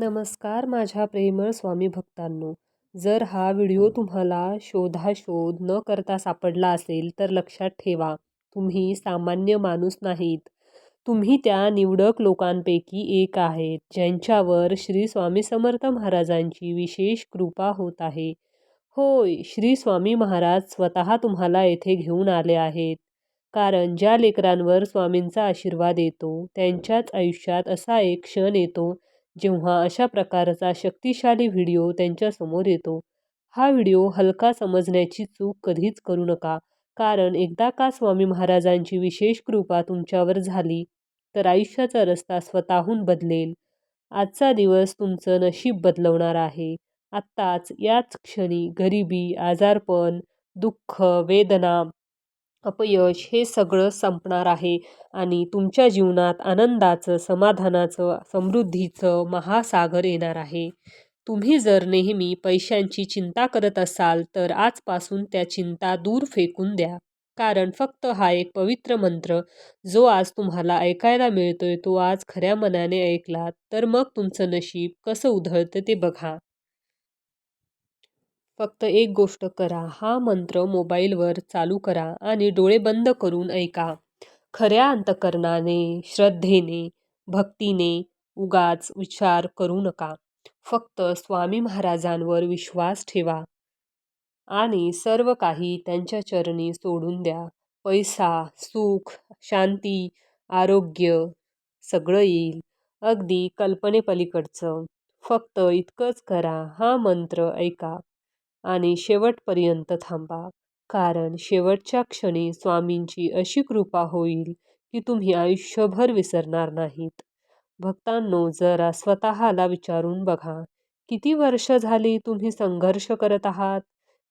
नमस्कार माझ्या प्रेमळ स्वामी भक्तांनो. जर हा व्हिडिओ तुम्हाला शोधाशोध न करता सापडला असेल तर लक्षात ठेवा तुम्ही सामान्य माणूस नाहीत. तुम्ही त्या निवडक लोकांपैकी एक आहेत ज्यांच्यावर श्री स्वामी समर्थ महाराजांची विशेष कृपा होत आहे. होय श्री स्वामी महाराज स्वतः तुम्हाला येथे घेऊन आले आहेत. कारण ज्या लेकरांवर स्वामींचा आशीर्वाद येतो त्यांच्याच आयुष्यात असा एक क्षण येतो जेव्हा अशा प्रकारचा शक्तिशाली व्हिडिओ त्यांच्यासमोर येतो हा व्हिडिओ हलका समजण्याची चूक कधीच करू नका. कारण एकदा का स्वामी महाराजांची विशेष कृपा तुमच्यावर झाली तर आयुष्याचा रस्ता स्वतःहून बदलेल. आजचा दिवस तुमचं नशीब बदलवणार आहे. आत्ताच याच क्षणी गरिबी आजारपण दुःख वेदना अपयश हे सगळं संपणार आहे आणि तुमच्या जीवनात आनंदाचं समाधानाचं समृद्धीचं महासागर येणार आहे. तुम्ही जर नेहमी पैशांची चिंता करत असाल तर आजपासून त्या चिंता दूर फेकून द्या. कारण फक्त हा एक पवित्र मंत्र जो आज तुम्हाला ऐकायला मिळतोय तो आज खऱ्या मनाने ऐकलात तर मग तुमचं नशीब कसं उधळतं ते बघा. फक्त एक गोष्ट करा. हा मंत्र मोबाईलवर चालू करा आणि डोळे बंद करून ऐका. खऱ्या अंतकरणाने श्रद्धेने भक्तीने उगाच विचार करू नका. फक्त स्वामी महाराजांवर विश्वास ठेवा आणि सर्व काही त्यांच्या चरणी सोडून द्या. पैसा सुख शांती आरोग्य सगळं येईल. अगदी कल्पनेपलीकडचं. फक्त इतकंच करा. हा मंत्र ऐका. आणि शेवटपर्यंत थांबा. कारण शेवटच्या क्षणी स्वामींची अशी कृपा होईल की तुम्ही आयुष्यभर विसरणार नाहीत. भक्तांनो जरा स्वतःला विचारून बघा. किती वर्ष झाली तुम्ही संघर्ष करत आहात?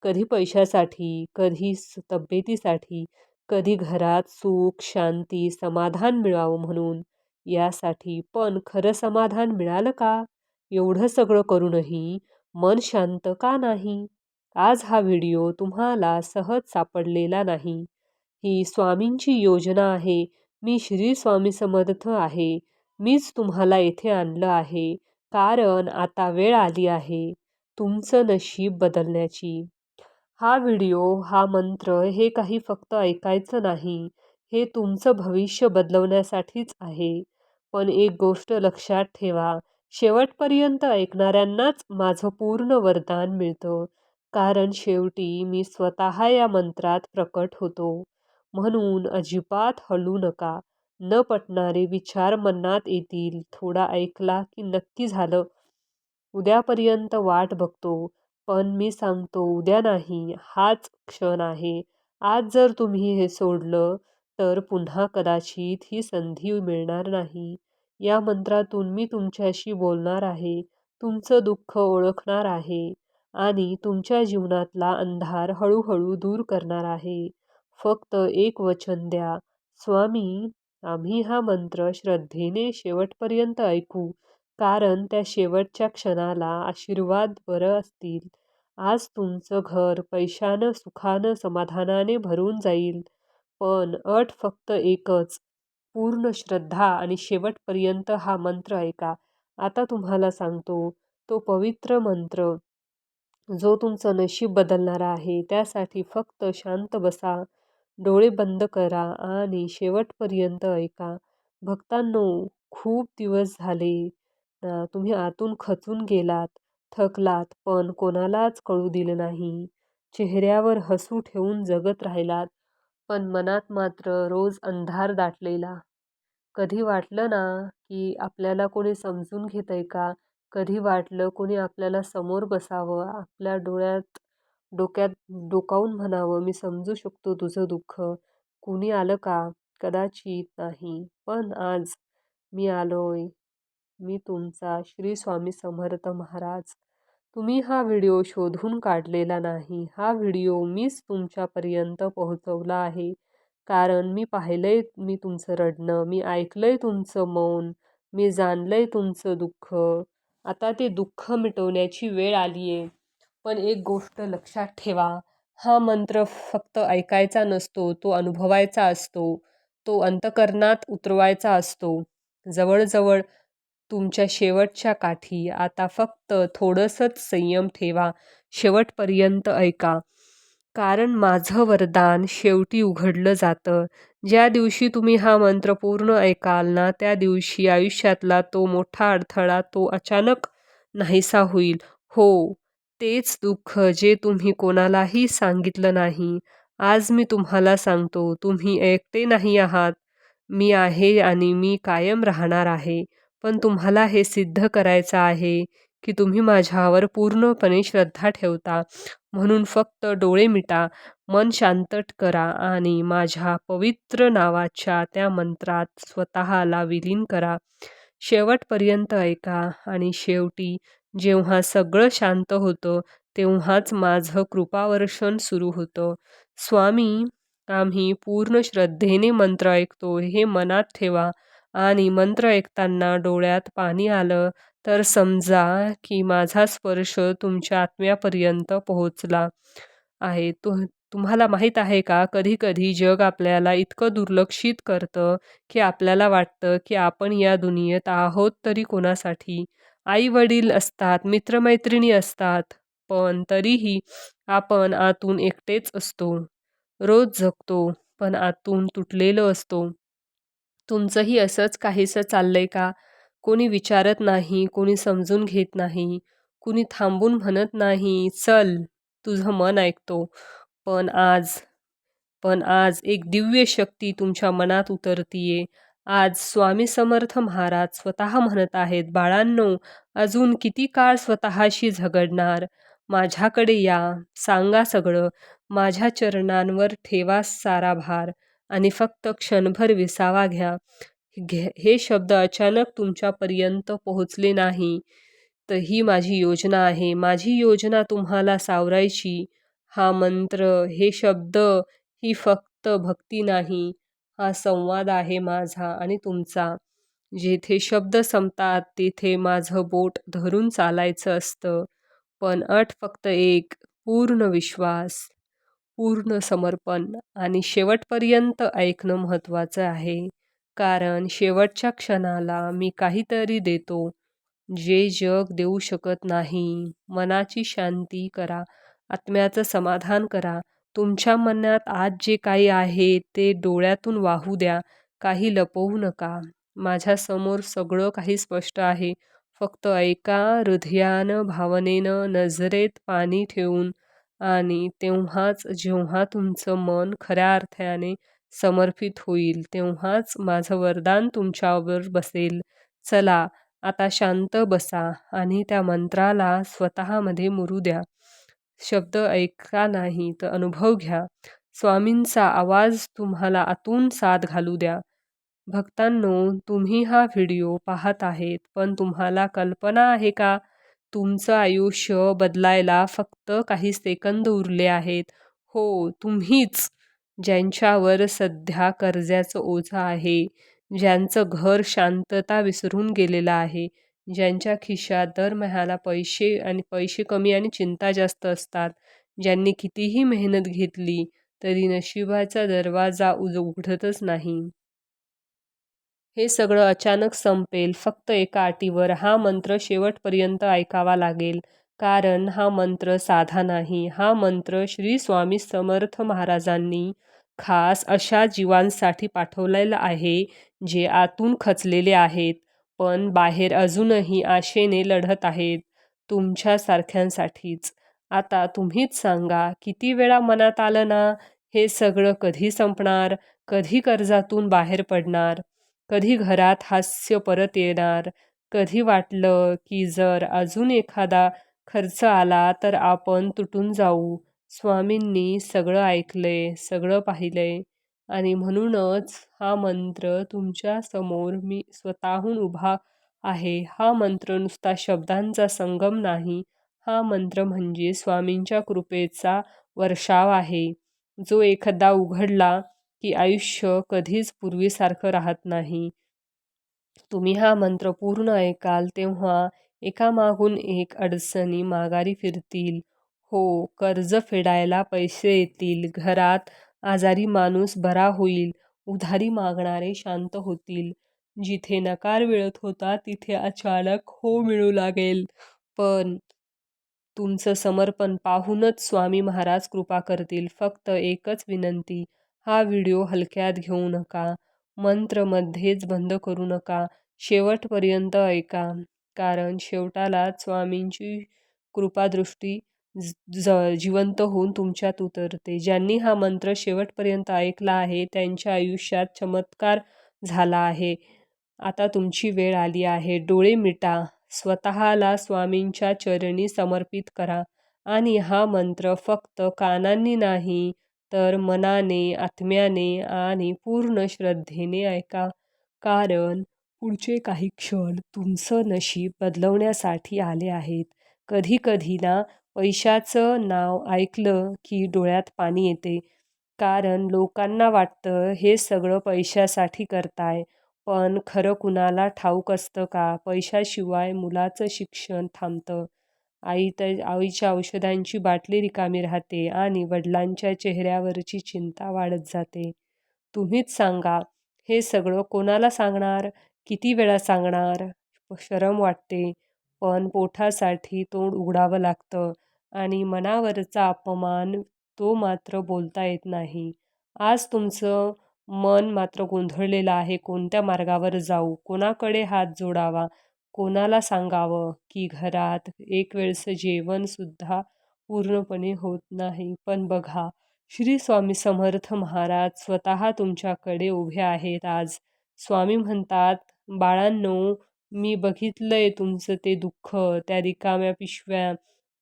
कधी पैशासाठी कधी तब्येतीसाठी कधी घरात सुख शांती समाधान मिळावं म्हणून. यासाठी पण खरं समाधान मिळालं का? एवढं सगळं करूनही मन शांत का नाही? आज हा व्हिडिओ तुम्हाला सहज सापडलेला नाही. ही स्वामींची योजना आहे. मी श्री स्वामी समर्थ आहे. मीच तुम्हाला येथे आणलं आहे. कारण आता वेळ आली आहे. तुमचं नशीब बदलण्याची. हा व्हिडिओ हा मंत्र हे काही फक्त ऐकायचं नाही. हे तुमचं भविष्य बदलवण्यासाठीच आहे. पण एक गोष्ट लक्षात ठेवा. शेवटपर्यंत ऐकणाऱ्यांनाच माझं पूर्ण वरदान मिळतं. कारण शेवटी मी स्वतः या मंत्रात प्रकट होतो. म्हणून अजिबात हलू नका. न पटणारे विचार मनात येतील. थोडा ऐकला की नक्की झालं. उद्यापर्यंत वाट बघतो. पण मी सांगतो उद्या नाही. हाच क्षण आहे. आज जर तुम्ही हे सोडलं तर पुन्हा कदाचित ही संधी मिळणार नाही. या मंत्रातून मी तुमच्याशी बोलणार आहे. तुमचं दुःख ओळखणार आहे. आणि तुमच्या जीवनातला अंधार हळूहळू दूर करणार आहे. फक्त एक वचन द्या. स्वामी आम्ही हा मंत्र श्रद्धेने शेवटपर्यंत ऐकू कारण त्या शेवटच्या क्षणाला आशीर्वाद बरं असतील. आज तुमचं घर पैशानं सुखानं समाधानाने भरून जाईल. पण अट फक्त एकच पूर्ण श्रद्धा आणि शेवटपर्यंत हा मंत्र ऐका. आता तुम्हाला सांगतो तो पवित्र मंत्र. जो तुमचं नशीब बदलणारा आहे त्यासाठी फक्त शांत बसा डोळे बंद करा आणि शेवटपर्यंत ऐका. भक्तांनो खूप दिवस झाले तुम्ही आतून खचून गेलात थकलात पण कोणालाच कळू दिलं नाही. चेहऱ्यावर हसू ठेवून जगत राहिलात पण मनात मात्र रोज अंधार दाटलेला. कधी वाटलं ना की आपल्याला कोणी समजून घेत आहे का? कधी वाटलं कोणी आपल्याला समोर बसावं आपल्या डोळ्यात डोक्यात डोकावून म्हणावं मी समजू शकतो तुझं दुःख. कुणी आलं का? कदाचित नाही. पण आज मी आलोय. मी तुमचा श्री स्वामी समर्थ महाराज. तुम्ही हा व्हिडिओ शोधून काढलेला नाही. हा व्हिडिओ मीच तुमच्यापर्यंत पोहोचवला आहे. कारण मी पाहिलंय मी तुमचं रडणं. मी ऐकलंय तुमचं मौन. मी जाणलंय तुमचं दुःख. आता ते दुःख मिटवण्याची वेळ आली आहे पण एक गोष्ट लक्षात ठेवा हा मंत्र फक्त ऐकायचा नसतो तो अनुभवायचा असतो तो अंतकरणात उतरवायचा असतो. जवळजवळ तुमच्या शेवटच्या काठी आता फक्त थोडंसंच संयम ठेवा शेवटपर्यंत ऐका. कारण माझं वरदान शेवटी उघडलं जातं. ज्या दिवशी तुम्ही हा मंत्र पूर्ण ऐकाल ना त्या दिवशी आयुष्यातला तो मोठा अडथळा तो अचानक नाहीसा होईल. हो तेच दुःख जे तुम्ही कोणालाही सांगितलं नाही. आज मी तुम्हाला सांगतो तुम्ही एकटे नाही आहात. मी आहे आणि मी कायम राहणार आहे. पण तुम्हाला हे सिद्ध करायचं आहे की तुम्ही माझ्यावर पूर्णपणे श्रद्धा ठेवता. म्हणून फक्त डोळे मिटा मन शांत करा आणि माझ्या पवित्र नावाच्या त्या मंत्रात स्वतःला विलीन करा. शेवटपर्यंत ऐका आणि शेवटी जेव्हा सगळं शांत होतं तेव्हाच माझं कृपावर्षण सुरू होतं. स्वामी आम्ही पूर्ण श्रद्धेने मंत्र ऐकतो हे मनात ठेवा आणि मंत्र ऐकताना डोळ्यात पाणी आलं तर समजा की माझा स्पर्श तुमच्या आत्म्यापर्यंत पोहोचला आहे. तु तुम्हाला माहीत आहे का? कधी कधी जग आपल्याला इतकं दुर्लक्षित करतं की आपल्याला वाटतं की आपण या दुनियेत आहोत तरी कोणासाठी? आई वडील असतात मित्रमैत्रिणी असतात पण तरीही आपण आतून एकटेच असतो. रोज जगतो पण आतून तुटलेलं असतो. तुमचंही असंच काहीसं चाललंय का? कोणी विचारत नाही कोणी समजून घेत नाही कुणी थांबून म्हणत नाही चल तुझं मन ऐकतो. पण आज पण आज एक दिव्य शक्ती तुमच्या मनात उतरतीये. आज स्वामी समर्थ महाराज स्वतः म्हणत आहेत बाळांनो अजून किती काळ स्वतःशी झगडणार? माझ्याकडे या सांगा सगळं. माझ्या चरणांवर ठेवा सारा भार आणि फक्त क्षणभर विसावा घ्या. घे हे शब्द अचानक तुमच्यापर्यंत पोहोचले नाही. तर ही माझी योजना आहे. माझी योजना तुम्हाला सावरायची. हा मंत्र हे शब्द ही फक्त भक्ती नाही. हा संवाद आहे माझा आणि तुमचा. जेथे शब्द संपतात तेथे माझं बोट धरून चालायचं असतं. पण अट फक्त एक पूर्ण विश्वास पूर्ण समर्पण आणि शेवटपर्यंत ऐकणं महत्त्वाचं आहे. कारण शेवटच्या क्षणाला मी काहीतरी देतो. जे जग देऊ शकत नाही. मनाची शांती करा. आत्म्याचं समाधान करा. तुमच्या मनात आज जे काही आहे ते डोळ्यातून वाहू द्या. काही लपवू नका. माझ्यासमोर सगळं काही स्पष्ट आहे. फक्त ऐका हृदयानं भावनेनं नजरेत पाणी ठेवून आणि तेव्हाच जेव्हा तुमचं मन खऱ्या अर्थाने समर्पित होईल तेव्हाच माझं वरदान तुमच्यावर बसेल. चला आता शांत बसा आणि त्या मंत्राला स्वतःमध्ये मुरू द्या. शब्द ऐका नाही तर अनुभव घ्या. स्वामींचा आवाज तुम्हाला आतून साथ घालू द्या. भक्तांनो तुम्ही हा व्हिडिओ पाहत आहेत पण तुम्हाला कल्पना आहे का? तुमचं आयुष्य बदलायला फक्त काही सेकंद उरले आहेत. हो तुम्हीच! ज्यांच्यावर सध्या कर्जाचं ओझं आहे ज्यांचं घर शांतता विसरून गेलेलं आहे ज्यांच्या खिशात दरमहाला पैसे आणि पैसे कमी आणि चिंता जास्त असतात ज्यांनी कितीही मेहनत घेतली तरी नशिबाचा दरवाजा उज उघडतच नाही. हे सगळं अचानक संपेल फक्त एका अटीवर. हा मंत्र शेवटपर्यंत ऐकावा लागेल कारण हा मंत्र साधा नाही. हा मंत्र श्री स्वामी समर्थ महाराजांनी खास अशा जीवांसाठी पाठवलेलं आहे जे आतून खचलेले आहेत पण बाहेर अजूनही आशेने लढत आहेत तुमच्यासारख्यांसाठीच आता तुम्हीच सांगा किती वेळा मनात आलं ना हे सगळं कधी संपणार कधी कर्जातून बाहेर पडणार कधी घरात हास्य परत येणार कधी वाटलं की जर अजून एखादा खर्च आला तर आपण तुटून जाऊ स्वामींनी सगळं ऐकलंय सगळं पाहिलंय आणि म्हणूनच हा मंत्र तुमच्यासमोर मी स्वतःहून उभा आहे. हा मंत्र नुसता शब्दांचा संगम नाही. हा मंत्र म्हणजे स्वामींच्या कृपेचा वर्षाव आहे. जो एखादा उघडला की आयुष्य कधीच पूर्वीसारखं राहत नाही. तुम्ही हा मंत्र पूर्ण ऐकाल तेव्हा एकामागून एक अडचणी माघारी फिरतील. हो कर्ज फेडायला पैसे येतील घरात आजारी माणूस बरा होईल उधारी मागणारे शांत होतील. जिथे नकार मिळत होता तिथे अचानक हो मिळू लागेल. पण तुमचं समर्पण पाहूनच स्वामी महाराज कृपा करतील फक्त एकच विनंती हा व्हिडिओ हलक्यात घेऊ नका मंत्र मध्येच बंद करू नका शेवटपर्यंत ऐका. कारण शेवटाला स्वामींची कृपादृष्टी ज जिवंत होऊन तुमच्यात उतरते. ज्यांनी हा मंत्र शेवटपर्यंत ऐकला आहे त्यांच्या आयुष्यात चमत्कार झाला आहे. आता तुमची वेळ आली आहे. डोळे मिटा. स्वतःला स्वामींच्या चरणी समर्पित करा. आणि हा मंत्र फक्त कानांनी नाही तर मनाने आत्म्याने आणि पूर्ण श्रद्धेने ऐका. कारण पुढचे काही क्षण तुमचं नशीब बदलवण्यासाठी आले आहेत. कधी कधी ना पैशाचं नाव ऐकलं की डोळ्यात पाणी येते. कारण लोकांना वाटतं हे सगळं पैशासाठी करताय. पण खरं कुणाला ठाऊक असतं का? पैशाशिवाय मुलाचं शिक्षण थांबतं. आई तर आईच्या औषधांची बाटली रिकामी राहते आणि वडिलांच्या चेहऱ्यावरची चिंता वाढत जाते. तुम्हीच सांगा हे सगळं कोणाला सांगणार? किती वेळा सांगणार? शरम वाटते. पण पोठासाठी तोंड उघडावं लागतं. आणि मनावरचा अपमान तो मात्र बोलता येत नाही. आज तुमचं मन मात्र गोंधळलेलं आहे. कोणत्या मार्गावर जाऊ? कोणाकडे हात जोडावा? कोणाला सांगावं की घरात एक वेळचं जेवणसुद्धा पूर्णपणे होत नाही? पण बघा श्री स्वामी समर्थ महाराज स्वतः तुमच्याकडे उभे आहेत. आज स्वामी म्हणतात बाळांनो मी बघितलंय तुमचं ते दुःख. त्या रिकाम्या पिशव्या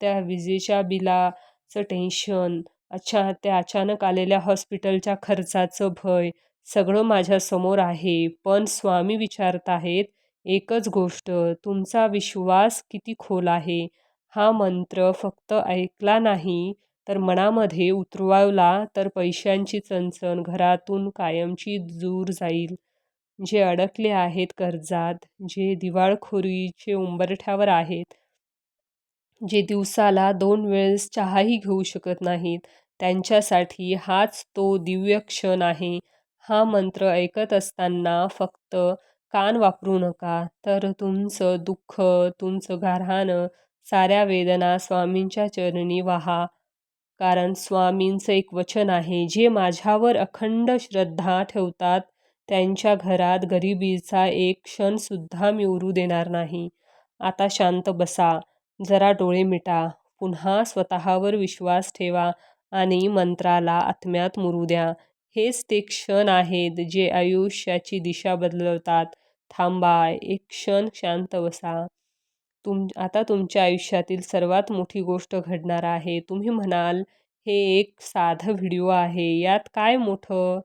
त्या विजेच्या बिलाचं टेन्शन अच्छा त्या अचानक आलेल्या हॉस्पिटलच्या खर्चाचं भय सगळं माझ्यासमोर आहे. पण स्वामी विचारत आहेत एकच गोष्ट तुमचा विश्वास किती खोल आहे? हा मंत्र फक्त ऐकला नाही तर मनामध्ये उतरवावला तर पैशांची चणचण घरातून कायमची दूर जाईल. जे अडकले आहेत कर्जात जे दिवाळखोरीचे उंबरठ्यावर आहेत जे दिवसाला दोन वेळेस चहाही घेऊ शकत नाहीत त्यांच्यासाठी हाच तो दिव्य क्षण आहे. हा मंत्र ऐकत असताना फक्त कान वापरू नका. तर तुमचं दुःख तुमचं गारहाणं साऱ्या वेदना स्वामींच्या चरणी वाहा. कारण स्वामींचं एक वचन आहे जे माझ्यावर अखंड श्रद्धा ठेवतात त्यांच्या घरात गरिबीचा एक क्षणसुद्धा मी उरू देणार नाही. आता शांत बसा. जरा डोळे मिटा. पुन्हा स्वतःवर विश्वास ठेवा आणि मंत्राला आत्म्यात मुरू द्या. हेच ते क्षण आहेत जे आयुष्याची दिशा बदलवतात थांबा एक क्षण शांत बसा. तुम आता तुमच्या आयुष्यातील सर्वात मोठी गोष्ट घडणार आहे. तुम्ही म्हणाल हे एक साधं व्हिडिओ आहे. यात काय मोठं?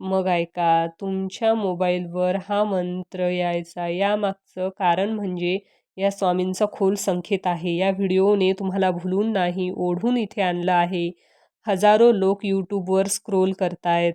मग ऐका तुमच्या मोबाईलवर हा मंत्र यायचा. यामागचं कारण म्हणजे या स्वामींचा खोल संकेत आहे. या व्हिडिओने तुम्हाला भुलून नाही ओढून इथे आणलं आहे. हजारो लोक यूट्यूबवर स्क्रोल करतायत.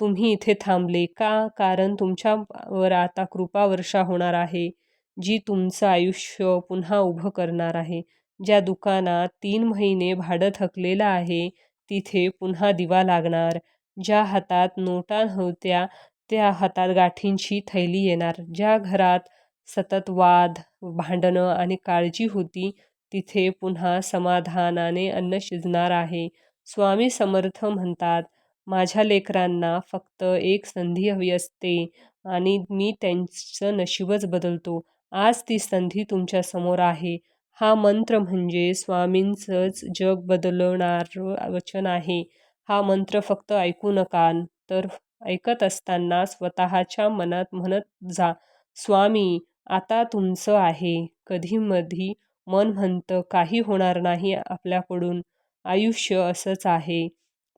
तुम्ही इथे थांबले का? कारण तुमच्यावर आता कृपावर्षा होणार आहे जी तुमचं आयुष्य पुन्हा उभं करणार आहे. ज्या दुकानात तीन महिने भाडं थकलेलं आहे तिथे पुन्हा दिवा लागणार. ज्या हातात नोटा नव्हत्या त्या हातात गाठींची थैली येणार. ज्या घरात सतत वाद भांडणं आणि काळजी होती तिथे पुन्हा समाधानाने अन्न शिजणार आहे. स्वामी समर्थ म्हणतात माझ्या लेकरांना फक्त एक संधी हवी असते आणि मी त्यांचं नशीबच बदलतो. आज ती संधी तुमच्यासमोर आहे. हा मंत्र म्हणजे स्वामींचंच जग बदलवणार वचन आहे. हा मंत्र फक्त ऐकू नका तर ऐकत असताना स्वतःच्या मनात म्हणत जा स्वामी आता तुमचं आहे. कधीमधी मन म्हणतं काही होणार नाही आपल्याकडून. आयुष्य असंच आहे.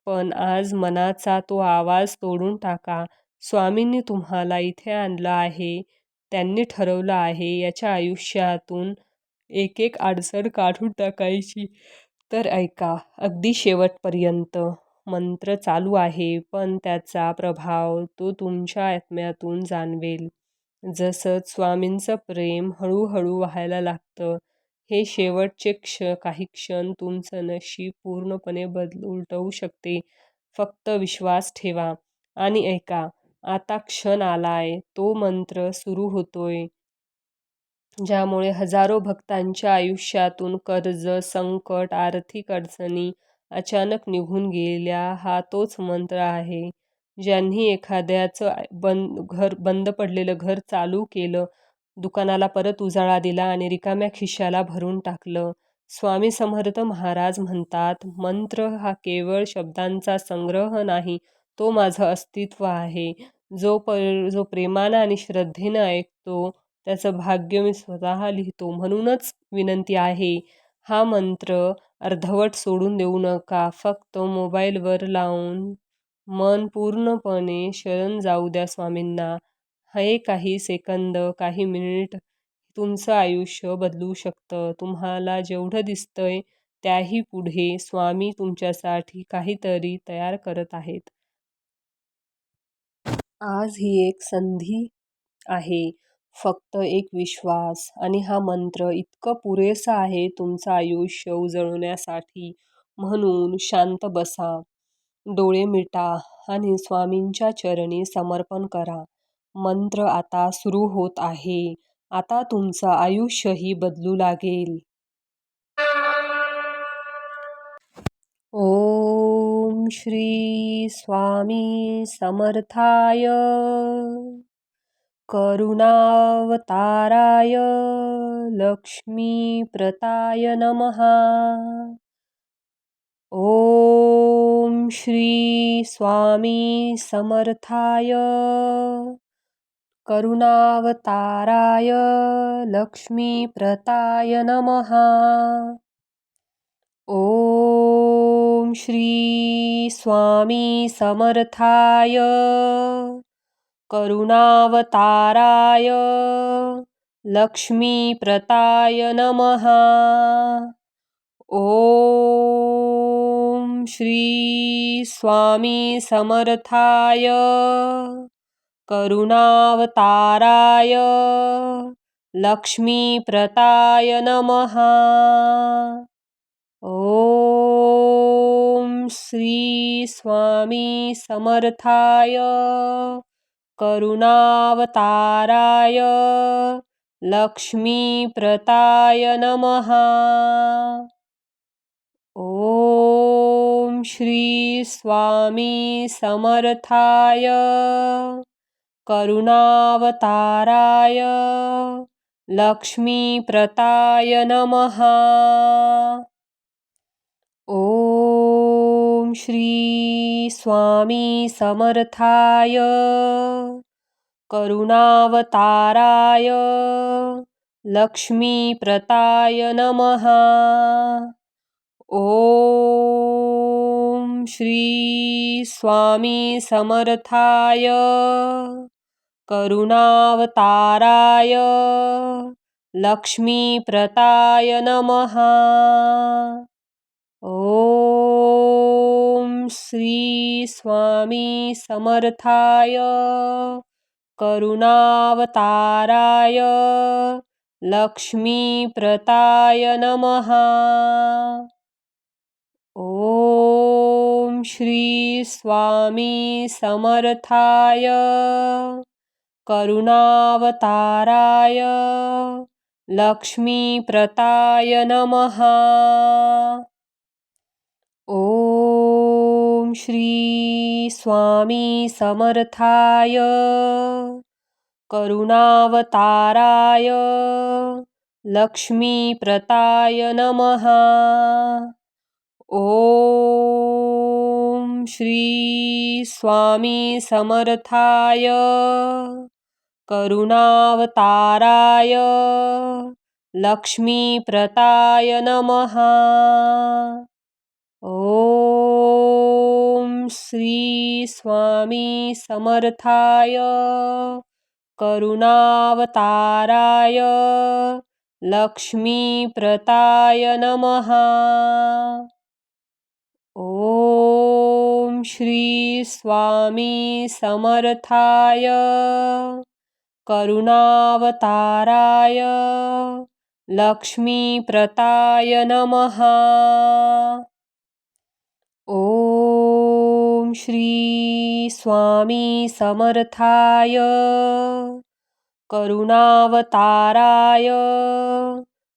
पण आज मनाचा तो आवाज तोडून टाका. स्वामींनी तुम्हाला इथे आणलं आहे. त्यांनी ठरवलं आहे. याच्या आयुष्यातून एक एक अडचण काढून टाकायची. तर ऐका अगदी शेवटपर्यंत मंत्र चालू आहे. पण त्याचा प्रभाव तो तुमच्या आत्म्यातून जाणवेल. जसं स्वामींचं प्रेम हळूहळू व्हायला लागतं हे शेवटचे क्ष काही क्षण तुमचं नशीब पूर्णपणे बदल उलटवू शकते. फक्त विश्वास ठेवा आणि ऐका आता क्षण आलाय तो मंत्र सुरू होतोय. ज्यामुळे हजारो भक्तांच्या आयुष्यातून कर्ज संकट आर्थिक अडचणी अचानक निघून गेल्या हा तोच मंत्र आहे. ज्यांनी एखाद्याचं बंद घर बंद पडलेलं घर चालू केलं दुकानाला परत उजाळा दिला आणि रिकाम्या खिशाला भरून टाकलं. स्वामी समर्थ महाराज म्हणतात मंत्र हा केवळ शब्दांचा संग्रह नाही तो माझं अस्तित्व आहे. जो प जो प्रेमानं आणि श्रद्धेनं ऐकतो त्याचं भाग्य मी स्वतः लिहितो म्हणूनच विनंती आहे. हा मंत्र अर्धवट सोडून देऊ नका. फक्त मोबाईलवर लावून मन पूर्णपणे शरण जाऊ द्या स्वामींना. हे काही सेकंद काही मिनिट तुमचं आयुष्य बदलू शकतं. तुम्हाला जेवढं दिसतंय त्याही पुढे स्वामी तुमच्यासाठी काहीतरी तयार करत आहेत. आज ही एक संधी आहे. फक्त एक विश्वास आणि हा मंत्र इतकं पुरेसं आहे तुमचं आयुष्य उजळवण्यासाठी म्हणून शांत बसा. डोळे मिटा आणि स्वामींच्या चरणी समर्पण करा. मंत्र आता सुरू होत आहे. आता तुमचं आयुष्यही बदलू लागेल. ओम श्री स्वामी समर्थाय. करुणावताराय लक्ष्मीप्रताय नमः. ॐ श्री स्वामी समर्थाय। करुणावताराय लक्ष्मीप्रताय नमः। ॐ श्री स्वामी समर्थाय। करुणावताराय लक्ष्मीप्रताय नमः। ॐ श्री स्वामी समर्थाय करुणावताराय लक्ष्मीप्रताय नमः। ॐ श्री स्वामी समर्थाय करुणावताराय लक्ष्मीप्रताय नमः। ॐ श्री स्वामी समर्थाय। करुणावताराय। लक्ष्मीप्रताय नमः। ॐ श्री स्वामी समर्थाय। करुणावताराय। लक्ष्मीप्रताय नमः। ॐ श्री स्वामी समर्थाय करुणावताराय लक्ष्मीप्रताय नमः। ॐ श्री स्वामी समर्थाय करुणावताराय लक्ष्मीप्रताय नमः। ॐ श्री स्वामी समर्थाय। करुणावताराय। लक्ष्मीप्रताय नमः। ॐ श्री स्वामी समर्थाय। करुणावताराय। लक्ष्मीप्रताय नमः। ॐ श्री स्वामी समर्थाय करुणावताराय लक्ष्मीप्रताय नमः। ॐ श्री स्वामी समर्थाय करुणावताराय लक्ष्मीप्रताय नमः। श्री स्वामी समर्थाय. करुणावताराय. लक्ष्मीप्रताय नमः. ॐ श्री स्वामी समर्थाय. करुणावताराय.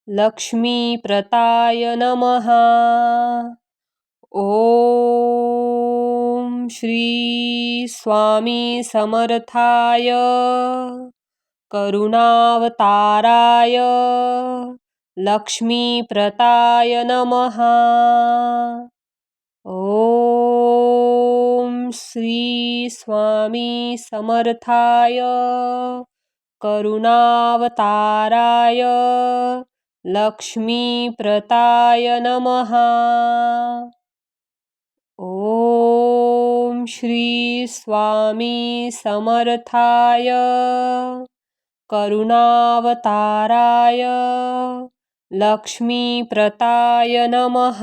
लक्ष्मीप्रताय नमः. ॐ श्री स्वामी समर्थाय करुणावताराय लक्ष्मीप्रताय नमः। ॐ श्री स्वामी समर्थाय करुणावताराय लक्ष्मीप्रताय नमः। ॐ श्री स्वामी समर्थाय करुणावताराय लक्ष्मीप्रताय नमः।